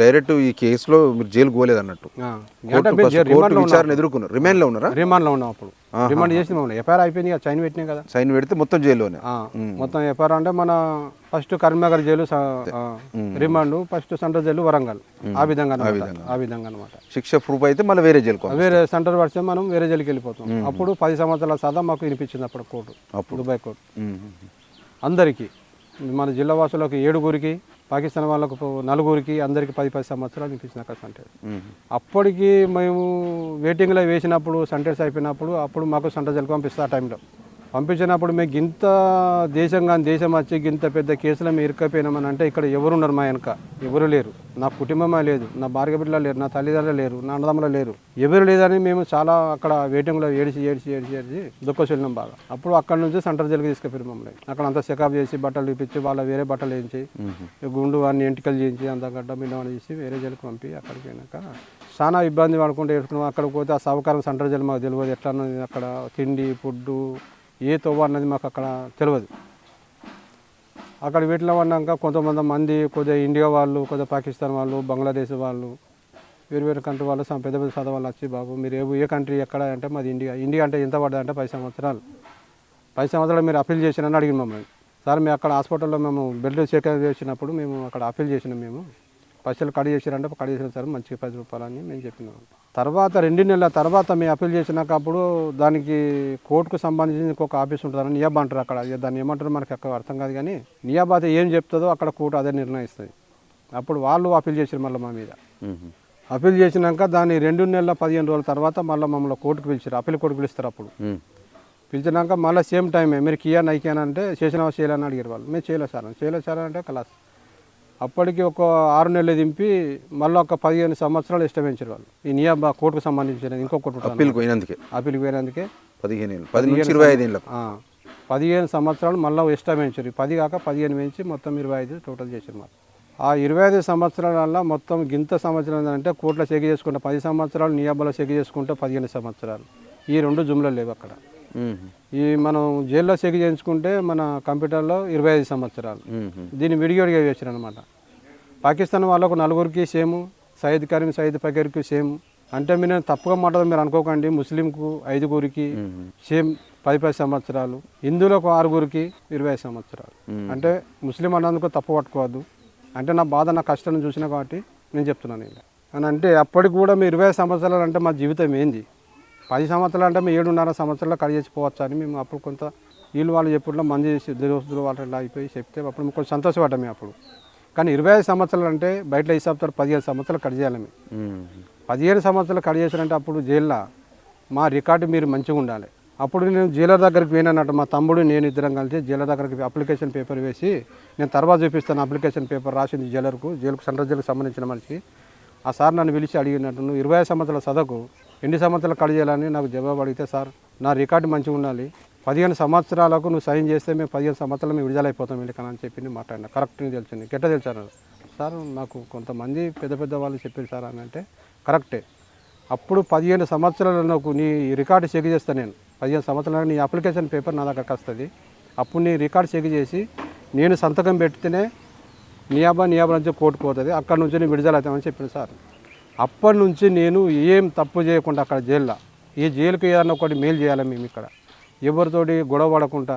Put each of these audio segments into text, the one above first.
Direct ఈ కేసులో మీరు జైలు పోలేదు అన్నట్టు. Court jail. విచారణ ఎదుర్కొన్నారు. రిమాండ్లో ఉన్నారా? రిమాండ్లో ఉన్నాం అప్పుడు. రిమాండ్ చేసి మమ్మల్ని ఎఫ్ఐఆర్ అయిపోయింది కదా చైన్ పెట్టినాం కదా. సైన్ పెడితే మొత్తం జైల్లోనే. మొత్తం ఎఫ్ఐఆర్ అంటే మన first Karimnagar jail remand first central jail Warangal. ఆ విధంగా. ఆ విధంగా అనమాట శిక్ష ప్రూఫ్ అయితే మళ్ళీ వేరే జైలుకో వేరే సెంటర్ పడితే మనం వేరే జైలుకి వెళ్ళిపోతాం. అప్పుడు పది సంవత్సరాల సదా మాకు వినిపించింది అప్పుడు కోర్టు. అప్పుడు. Dubai court. అందరికీ మన జిల్లా వాసులకు ఏడుగురికి పాకిస్తాన్ వాళ్ళకు నలుగురికి అందరికి పది పది సంవత్సరాలు వినిపించింది అక్కడ అప్పటికి మేము వెయిటింగ్లో వేసినప్పుడు సెంటర్స్ అయిపోయినప్పుడు అప్పుడు మాకు సెంటర్ జైలుకి పంపిస్తారు ఆ టైంలో పంపించినప్పుడు మేము గింత దేశం కానీ దేశం వచ్చి గింత పెద్ద కేసులో మేము ఇరుక్కపోయినామని అంటే ఇక్కడ ఎవరు ఉన్నారు మా వెనక? ఎవరు లేరు. నా కుటుంబమే లేదు. నా భార్య బిడ్డలు లేరు. నా తల్లిదండ్రులు లేరు. నా అన్నదమ్ములు లేరు. ఎవరు లేదని మేము చాలా అక్కడ వెయిటింగ్లో ఏడిచి ఏడిచి ఏడిచి ఏడిచి దుఃఖం వెళ్ళినాం బాగా. అప్పుడు అక్కడ నుంచి సెంటర్ జైలుకి తీసుకెళ్ళి మమ్మల్ని. అక్కడ అంతా చెకప్ చేసి బట్టలు ఇప్పించి వాళ్ళ వేరే బట్టలు వేయించి గుండు అన్ని ఎంటికలు చేయించి అంత గడ్డ మిండమని చేసి వేరే జైలుకి పంపి అక్కడికి పోయినాక చాలా ఇబ్బంది పడుకుంటూ వేసుకున్నాం అక్కడికి పోతే ఆ సహకారం సెంటర్ జైలు మాకు తెలియదు ఎట్లా అక్కడ తిండి ఫుడ్డు ఏ తవ్వ అన్నది మాకు అక్కడ తెలియదు అక్కడ వీటిలో ఉన్నాక కొంతమంది మంది కొద్దిగా ఇండియా వాళ్ళు కొద్దిగా పాకిస్తాన్ వాళ్ళు బంగ్లాదేశ్ వాళ్ళు వేరు వేరు కంట్రీ వాళ్ళు పెద్ద పెద్ద చదువు వాళ్ళు వచ్చి బాబు మీరు ఏ ఏ కంట్రీ ఎక్కడ అంటే మాది ఇండియా. ఇండియా అంటే ఎంత పడ్డది పది సంవత్సరాలు. పది సంవత్సరాలు మీరు అప్పీల్ చేసినని అడిగిన మమ్మల్ని. సార్ మేము అక్కడ హాస్పిటల్లో మేము బెడ్ సేకరణ చేసినప్పుడు మేము అక్కడ అప్పీల్ చేసినాం మేము. పైసలు కట్ చేసిరంటే కట్ చేసిన సార్ మంచిగా పది రూపాయలు అని మేము చెప్పినాం. తర్వాత రెండు నెలల తర్వాత మేము అప్పీల్ చేసినాక అప్పుడు దానికి కోర్టుకు సంబంధించి ఇంకొక ఆఫీస్ ఉంటుందని నియాబ్ అంటారు అక్కడ దాన్ని ఏమంటారు మనకి అక్కడ అర్థం కాదు కానీ నియాబ్ అయితే ఏం చెప్తుందో అక్కడ కోర్టు అదే నిర్ణయిస్తుంది. అప్పుడు వాళ్ళు అప్పీల్ చేసారు మళ్ళీ మా మీద. అప్పీల్ చేసినాక దాన్ని రెండు నెలల పదిహేను రోజుల తర్వాత మళ్ళీ మమ్మల్ని కోర్టుకు పిలిచారు అప్పీల్ కోర్టుకు పిలుస్తారు అప్పుడు. పిలిచినాక మళ్ళీ సేమ్ టైమే మీరు కియా నైకియాన్ అంటే చేసినవా చేయాలని అడిగారు వాళ్ళు. మేము చేయలేదు సార్. చేయలేదు సార్ అంటే క్లాస్ అప్పటికి ఒక ఆరు నెలలు దింపి మళ్ళీ ఒక పదిహేను సంవత్సరాలు ఇష్టమించారు వాళ్ళు ఈ నియాబా కోర్టుకు సంబంధించిన ఇంకో కోర్టు అప్పీల్కి పోయినందుకే. అప్పీల్కి పోయినందుకే పదిహేను ఏళ్ళు. పది నుంచి ఇరవై ఐదు పదిహేను సంవత్సరాలు మళ్ళీ ఇష్టం పెంచారు ఈ పది కాక పదిహేను పెంచి మొత్తం ఇరవై ఐదు టోటల్ చేశారు మాకు ఆ ఇరవై ఐదు సంవత్సరాల మొత్తం గింత సంవత్సరం అంటే కోర్టులో చెక్ చేసుకుంటే పది సంవత్సరాలు నియాబాలో చెక్ చేసుకుంటే పదిహేను సంవత్సరాలు. ఈ రెండు జుమ్లు లేవు అక్కడ. ఈ మనం జైల్లో చెక్ చేయించుకుంటే మన కంప్యూటర్లో ఇరవై ఐదు సంవత్సరాలు. దీన్ని విడిగడిగా వేసారు అనమాట పాకిస్తాన్ వాళ్ళకు నలుగురికి సేమ్ సయద్ కరీం సయద్ ఫకీర్కి సేమ్. అంటే మీరు తప్పుగా మాట్లాడదు మీరు అనుకోకండి ముస్లింకు ఐదుగురికి సేమ్ పది పది సంవత్సరాలు. హిందువులకు ఆరుగురికి ఇరవై సంవత్సరాలు. అంటే ముస్లిం అన్నందుకు తప్పు పట్టుకోవద్దు. అంటే నా బాధ నా కష్టాన్ని చూసిన కాబట్టి నేను చెప్తున్నాను ఇలా. అని అంటే అప్పటికి కూడా మీ ఇరవై సంవత్సరాలు అంటే మా జీవితం ఏంది? పది సంవత్సరాలు అంటే మేము ఏడున్నర సంవత్సరాలు కడిగేసిపోవచ్చు అని మేము అప్పుడు కొంత వీళ్ళు వాళ్ళు చెప్పుట్లో మంది దోస్తులు వాళ్ళు ఇలా అయిపోయి చెప్తే అప్పుడు మేము కొంచెం సంతోషపడ్డాం మేము అప్పుడు. కానీ ఇరవై ఐదు సంవత్సరాలు అంటే బయట హిసాబ్తారు పదిహేను సంవత్సరాలు కట్ చేయాలి మేము. పదిహేను సంవత్సరాలు కట్ చేశారంటే అప్పుడు జైల్లో మా రికార్డు మీరు మంచిగా ఉండాలి. అప్పుడు నేను జైలర్ దగ్గరికి పోయినట్టు మా తమ్ముడు నేను ఇద్దరం కలిసి జైలర్ దగ్గరికి అప్లికేషన్ పేపర్ వేసి నేను తర్వాత చూపిస్తాను అప్లికేషన్ పేపర్ రాసింది జైలర్కు జైలుకు సెంట్రల్ జైలుకు సంబంధించిన మనిషికి ఆ సార్ నన్ను పిలిచి అడిగినట్టు నువ్వు ఇరవై ఐదు సంవత్సరాల చదువుకు ఎన్ని సంవత్సరాలు కట్ చేయాలని నాకు జవాబు అడిగితే సార్ నా రికార్డు మంచిగా ఉండాలి. పదిహేను సంవత్సరాలకు నువ్వు సైన్ చేస్తే మేము పదిహేను సంవత్సరాలు మేము విడుదలైపోతాం అయిపోతాం వెళ్ళకని అని చెప్పి నేను మాట్లాడినా తెలిసింది. గెట్ట తెలిసాను సార్ నాకు కొంతమంది పెద్ద పెద్ద వాళ్ళు చెప్పారు సార్ అని అంటే కరెక్టే. అప్పుడు పదిహేను సంవత్సరాలు నాకు నీ రికార్డు చెక్ చేస్తాను నేను. పదిహేను సంవత్సరాలు నీ అప్లికేషన్ పేపర్ నా దగ్గరకు వస్తుంది. అప్పుడు నీ రికార్డు చెక్ చేసి నేను సంతకం పెడితేనే నియాబా నియాబా నుంచి కోర్టుకు పోతుంది. అక్కడ నుంచి నేను విడుదల అవుతామని చెప్పాను సార్. అప్పటి నుంచి నేను ఏం తప్పు చేయకుండా అక్కడ జైల్లో ఈ జైలుకి ఏదన్నా ఒకటి మేలు చేయాలి మేము ఇక్కడ? ఎవరితోటి గొడవ పడకుండా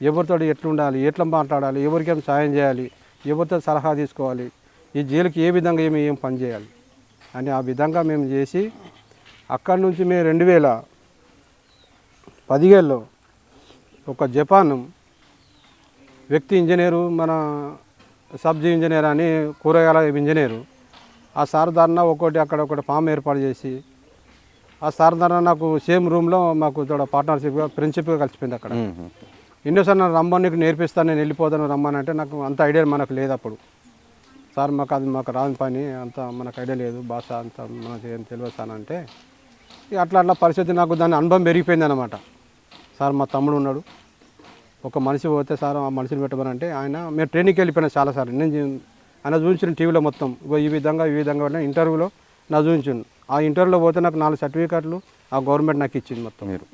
ఎవరితోటి ఎట్లుండాలి ఎట్లా మాట్లాడాలి ఎవరికేం సాయం చేయాలి ఎవరితో సలహా తీసుకోవాలి ఈ జైలుకి ఏ విధంగా ఏమి ఏం పని చేయాలి అని ఆ విధంగా మేము చేసి అక్కడి నుంచి మేము రెండు వేల పదిహేడులో ఒక జపాన్ వ్యక్తి ఇంజనీరు మన సబ్జీ ఇంజనీర్ అని కూరగాయల ఇంజనీరు ఆ సార్ దాన్న ఒకటి అక్కడ ఒకటి ఫామ్ ఏర్పాటు చేసి ఆ సార్ దాన్న నాకు సేమ్ రూమ్లో మాకు పార్ట్నర్షిప్గా ఫ్రెండ్షిప్గా కలిసిపోయింది అక్కడ. ఇండోసార్ నన్ను రమ్మని నీకు నేర్పిస్తాను నేను వెళ్ళిపోతాను రమ్మని అంటే నాకు అంత ఐడియా మనకు లేదు అప్పుడు. సార్ మాకు అది మాకు రాని పని అంత మనకు ఐడియా లేదు భాష అంత మనకు ఏం తెలియదు సార్ అంటే అట్లా అట్లా పరిస్థితి నాకు దాని అనుభవం పెరిగిపోయింది అనమాట సార్ మా తమ్ముడు ఉన్నాడు. ఒక మనిషి పోతే సార్ ఆ మనిషిని పెట్టమని అంటే ఆయన మేము ట్రైనింగ్కి వెళ్ళిపోయినా చాలాసార్లు నేను చూ- ఆయన చూపించిన టీవీలో మొత్తం. ఇగో ఈ విధంగా ఈ విధంగా ఇంటర్వ్యూలో నా చూపించిండు. ఆ ఇంటర్వ్యూలో పోతే నాకు నాలుగు సర్టిఫికెట్లు ఆ గవర్నమెంట్ నాకు ఇచ్చింది మొత్తం. మీరు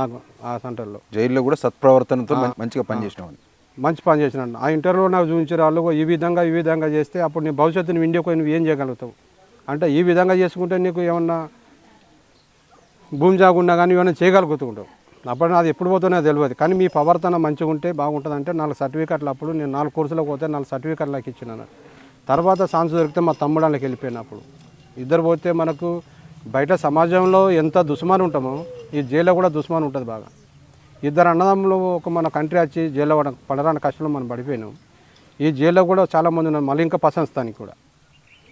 నాకు ఆ సెంటర్లో. జైల్లో కూడా సత్ప్రవర్తనతో మంచిగా పనిచేసినామని మంచి పని చేసినాను ఆ ఇంటర్వ్యూలో నాకు చూపించారు వాళ్ళు ఈ విధంగా ఈ విధంగా చేస్తే అప్పుడు నీ భవిష్యత్తుని ఇండియాకు నువ్వు ఏం చేయగలుగుతావు? అంటే ఈ విధంగా చేసుకుంటే నీకు ఏమన్నా భూమి జాగున్నా కానీ ఏమైనా చేయగలుగుతుంటావు. అప్పుడు నాది ఎప్పుడు పోతున్నా తెలియదు కానీ మీ ప్రవర్తన మంచిగా ఉంటే బాగుంటుంది అంటే నాలుగు సర్టిఫికెట్లు అప్పుడు నేను నాలుగు కోర్సులకు పోతే నాలుగు సర్టిఫికెట్లు నాకు ఇచ్చినాను తర్వాత ఛాన్స్ దొరికితే మా తమ్ముడు వాళ్ళకి వెళ్ళిపోయినప్పుడు ఇద్దరు పోతే మనకు బయట సమాజంలో ఎంత దుస్మాన్ ఉంటామో ఈ జైల్లో కూడా దుస్మాన్ ఉంటుంది బాగా. ఇద్దరు అన్నదమ్ములు ఒక మన కంట్రీ వచ్చి జైల్లో పడరాని కష్టంలో మనం పడిపోయినాం. ఈ జైల్లో కూడా చాలామంది ఉన్నారు మళ్ళీ ఇంకా ప్రశంస్తానికి కూడా.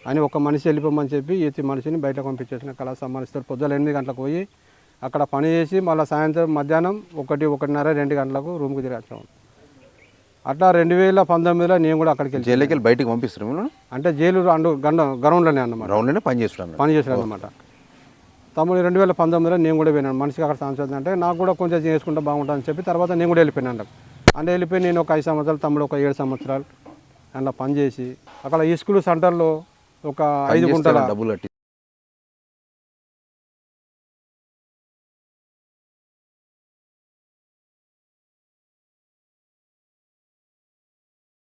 అని ఒక మనిషి వెళ్ళిపోమని చెప్పి ఈ మనిషిని బయట పంపించేసిన కళా సమ్మానిస్తారు పొద్దున ఎనిమిది గంటలకు పోయి అక్కడ పని చేసి మళ్ళీ సాయంత్రం మధ్యాహ్నం ఒకటి ఒకటిన్నర రెండు గంటలకు రూమ్కి తిరిగి వచ్చాము అట్లా రెండు వేల పంతొమ్మిదిలో నేను కూడా అక్కడికి వెళ్ళి జైలుకి వెళ్ళి బయటికి పంపిస్తారు మిమ్మల్ని? అంటే జైలు అండు గండ గ్రౌండ్లోనే అన్నమాట. రౌండ్లోనే పని చేస్తున్నాం పని చేశాను అనమాట తమ్ముడు రెండు వేల పంతొమ్మిదిలో నేను కూడా పోయినాను. మనిషికి అక్కడ సంవత్సరం అంటే నాకు కూడా కొంచెం చేసుకుంటే బాగుంటుందని చెప్పి తర్వాత నేను కూడా వెళ్ళిపోయాను అంట. అంటే వెళ్ళిపోయి నేను ఒక ఐదు సంవత్సరాలు తమ్ముడు ఒక ఏడు సంవత్సరాలు అలా పని చేసి అక్కడ ఈ స్కూల్ సెంటర్లో ఒక ఐదు గుంటల డబ్బులు